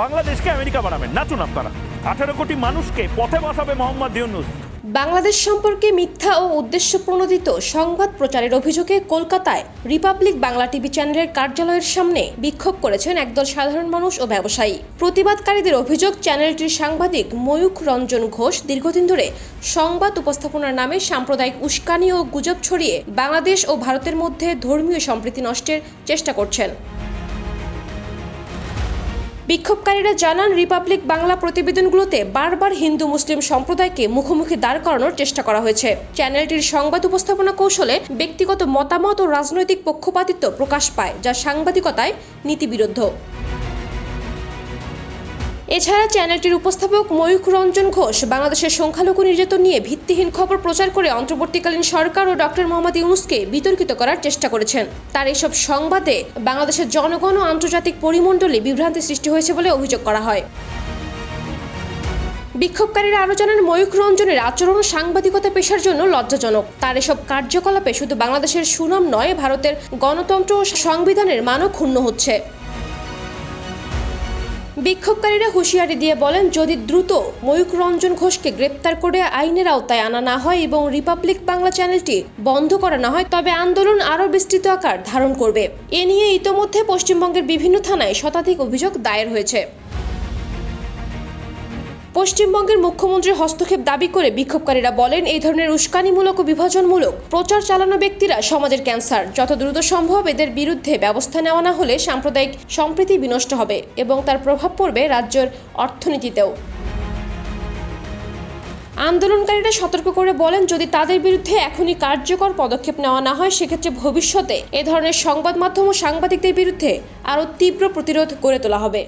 বাংলাদেশকে আমেরিকা বানাবেন। নাচুন আপনারা। আঠারো কোটি মানুষকে পথে বসাবে মোহাম্মদ ইউনুস। বাংলাদেশ সম্পর্কে মিথ্যা ও উদ্দেশ্য প্রণোদিত সংবাদ প্রচারের অভিযোগে কলকাতায় রিপাবলিক বাংলা টিভি চ্যানেলের কার্যালয়ের সামনে বিক্ষোভ করেছেন একদল সাধারণ মানুষ ও ব্যবসায়ী। প্রতিবাদকারীদের অভিযোগ, চ্যানেলটির সাংবাদিক ময়ূখ রঞ্জন ঘোষ দীর্ঘদিন ধরে সংবাদ উপস্থাপনার নামে সাম্প্রদায়িক উস্কানি ও গুজব ছড়িয়ে বাংলাদেশ ও ভারতের মধ্যে ধর্মীয় সম্প্রীতি নষ্টের চেষ্টা করছেন। বিক্ষোভকারীরা জানান, রিপাবলিক বাংলা প্রতিবেদনগুলোতে বারবার হিন্দু, মুসলিম সম্প্রদায়কে মুখোমুখি দাঁড় করানোর চেষ্টা করা হয়েছে। চ্যানেলটির সংবাদ উপস্থাপনা কৌশলে ব্যক্তিগত মতামত ও রাজনৈতিক পক্ষপাতিত্ব প্রকাশ পায়, যা সাংবাদিকতায় নীতিবিরুদ্ধ। এছাড়া চ্যানেলটির উপস্থাপক ময়ূখ রঞ্জন ঘোষ বাংলাদেশের সংখ্যালঘু নির্যাতন নিয়ে ভিত্তিহীন খবর প্রচার করে অন্তর্বর্তীকালীন সরকার ও ডক্টর মোহাম্মদ ইউনুসকে বিতর্কিত করার চেষ্টা করেছেন। তার এসব সংবাদে বাংলাদেশের জনগণ ও আন্তর্জাতিক পরিমণ্ডলে বিভ্রান্তি সৃষ্টি হয়েছে বলে অভিযোগ করা হয়। বিক্ষোভকারীরা আরও জানান, ময়ূখ রঞ্জনের আচরণ সাংবাদিকতা পেশার জন্য লজ্জাজনক। তার এসব কার্যকলাপে শুধু বাংলাদেশের সুনাম নয়, ভারতের গণতন্ত্র ও সংবিধানের মানও ক্ষুণ্ণ হচ্ছে। বিক্ষোভকারীরা হুঁশিয়ারি দিয়ে বলেন, যদি দ্রুত ময়ূক রঞ্জন ঘোষকে গ্রেপ্তার করে আইনের আওতায় আনা না হয় এবং রিপাবলিক বাংলা চ্যানেলটি বন্ধ করা না হয়, তবে আন্দোলন আরও বিস্তৃত আকার ধারণ করবে। এ নিয়ে ইতোমধ্যে পশ্চিমবঙ্গের বিভিন্ন থানায় শতাধিক অভিযোগ দায়ের হয়েছে। পশ্চিমবঙ্গের মুখ্যমন্ত্রীর হস্তক্ষেপ দাবি করে বিক্ষোভকারীরা বলেন, এই ধরনের উস্কানিমূলক ও বিভাজনমূলক প্রচার চালানো ব্যক্তিরা সমাজের ক্যান্সার। যত দ্রুত সম্ভব এদের বিরুদ্ধে ব্যবস্থা নেওয়া না হলে সাম্প্রদায়িক সম্প্রীতি বিনষ্ট হবে এবং তার প্রভাব পড়বে রাজ্যের অর্থনীতিতেও। আন্দোলনকারীরা সতর্ক করে বলেন, যদি তাদের বিরুদ্ধে এখনই কার্যকর পদক্ষেপ নেওয়া না হয়, সেক্ষেত্রে ভবিষ্যতে এ ধরনের সংবাদ মাধ্যম ও সাংবাদিকদের বিরুদ্ধে আরও তীব্র প্রতিরোধ গড়ে তোলা হবে।